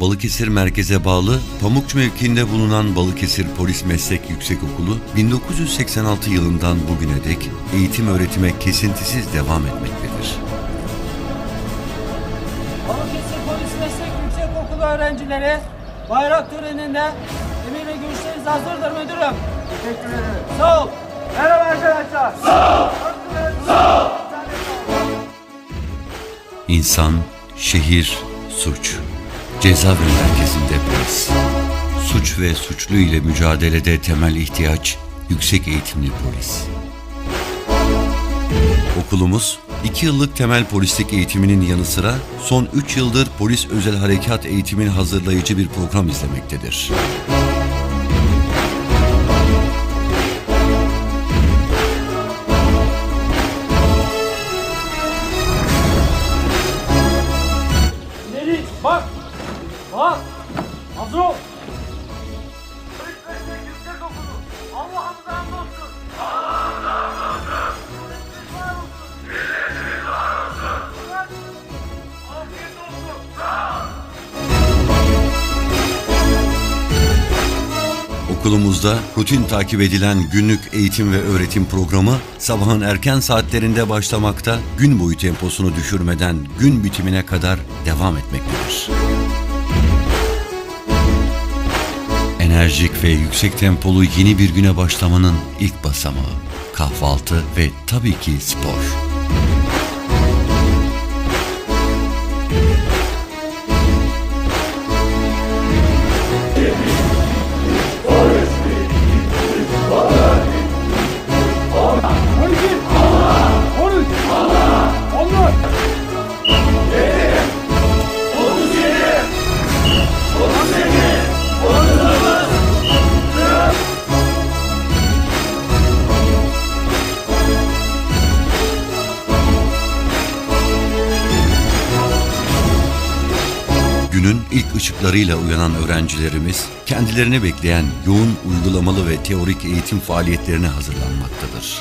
Balıkesir merkeze bağlı Pamukçu mevkiinde bulunan Balıkesir Polis Meslek Yüksekokulu 1986 yılından bugüne dek eğitim öğretime kesintisiz devam etmektedir. Balıkesir Polis Meslek Yüksekokulu öğrencileri bayrak töreninde emir ve görüşleriniz hazırdır müdürüm. Teşekkür ederim. Sağ ol. Merhaba arkadaşlar. İnsan, şehir, suç. Cezaevi merkezinde polis. Suç ve suçlu ile mücadelede temel ihtiyaç yüksek eğitimli polis. Okulumuz 2 yıllık temel polislik eğitiminin yanı sıra son 3 yıldır polis özel harekat eğitimini hazırlayıcı bir program izlemektedir. Okulumuzda rutin takip edilen günlük eğitim ve öğretim programı sabahın erken saatlerinde başlamakta, gün boyu temposunu düşürmeden gün bitimine kadar devam etmektedir. Enerjik ve yüksek tempolu yeni bir güne başlamanın ilk basamağı, kahvaltı ve tabii ki spor. Işıklarıyla uyanan öğrencilerimiz kendilerini bekleyen yoğun uygulamalı ve teorik eğitim faaliyetlerine hazırlanmaktadır.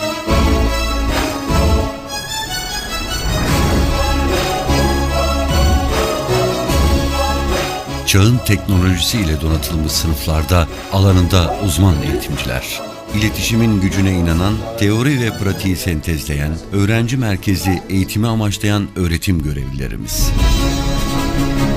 Çağın teknolojisiyle donatılmış sınıflarda alanında uzman eğitimciler, iletişimin gücüne inanan, teori ve pratiği sentezleyen, öğrenci merkezli eğitimi amaçlayan öğretim görevlilerimiz. gruplar.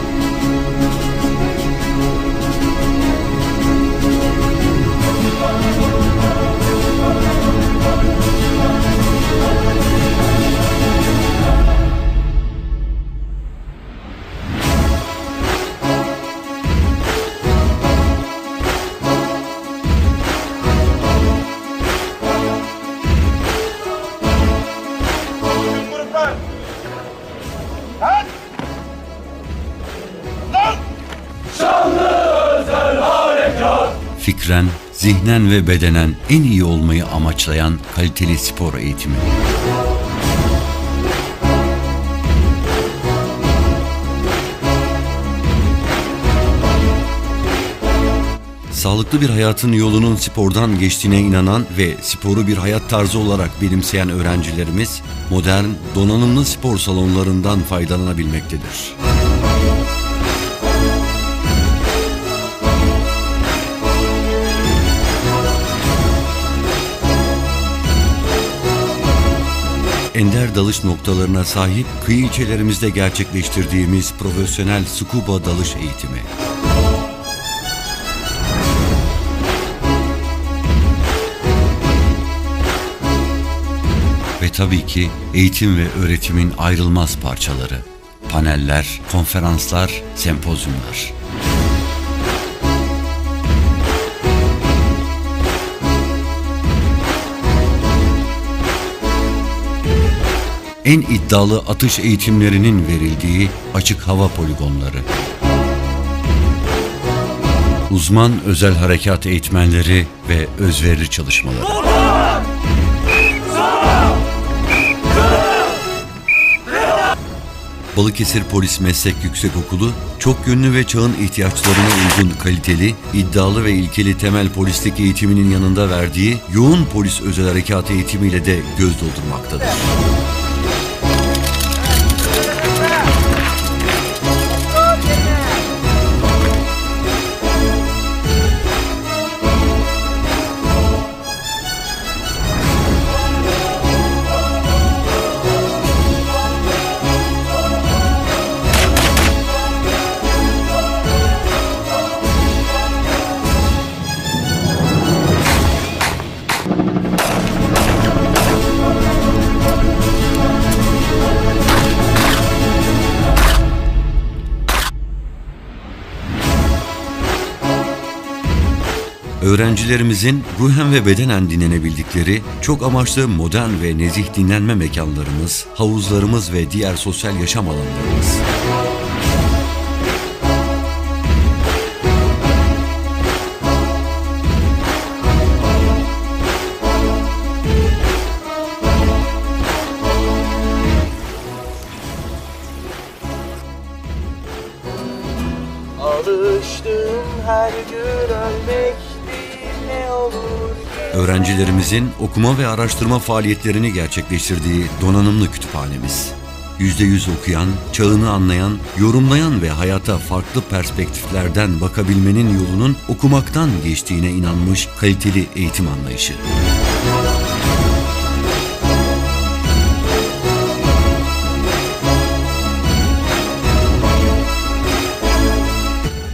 Fikren, zihnen ve bedenen en iyi olmayı amaçlayan kaliteli spor eğitimi. Sağlıklı bir hayatın yolunun spordan geçtiğine inanan ve sporu bir hayat tarzı olarak benimseyen öğrencilerimiz modern, donanımlı spor salonlarından faydalanabilmektedir. Ender dalış noktalarına sahip kıyı ilçelerimizde gerçekleştirdiğimiz profesyonel scuba dalış eğitimi. Ve tabii ki eğitim ve öğretimin ayrılmaz parçaları. Paneller, konferanslar, sempozyumlar. En iddialı atış eğitimlerinin verildiği açık hava poligonları. Uzman özel harekat eğitmenleri ve özverili çalışmaları. Balıkesir Polis Meslek Yüksekokulu, çok yönlü ve çağın ihtiyaçlarına uygun kaliteli, iddialı ve ilkeli temel polislik eğitiminin yanında verdiği yoğun polis özel harekat eğitimiyle de göz doldurmaktadır. Yeah. Öğrencilerimizin ruhen ve bedenen dinlenebildikleri çok amaçlı modern ve nezih dinlenme mekanlarımız, havuzlarımız ve diğer sosyal yaşam alanlarımız. Alıştım her gün ölmek Öğrencilerimizin okuma ve araştırma faaliyetlerini gerçekleştirdiği donanımlı kütüphanemiz. %100 okuyan, çağını anlayan, yorumlayan ve hayata farklı perspektiflerden bakabilmenin yolunun okumaktan geçtiğine inanmış kaliteli eğitim anlayışı.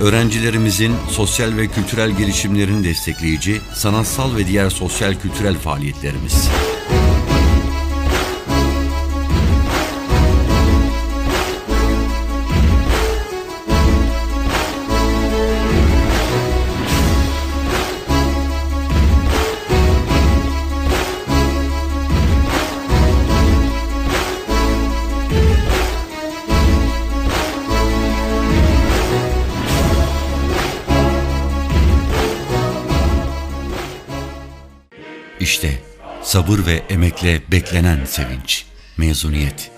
Öğrencilerimizin sosyal ve kültürel gelişimlerini destekleyici sanatsal ve diğer sosyal kültürel faaliyetlerimiz. İşte sabır ve emekle beklenen sevinç, mezuniyet.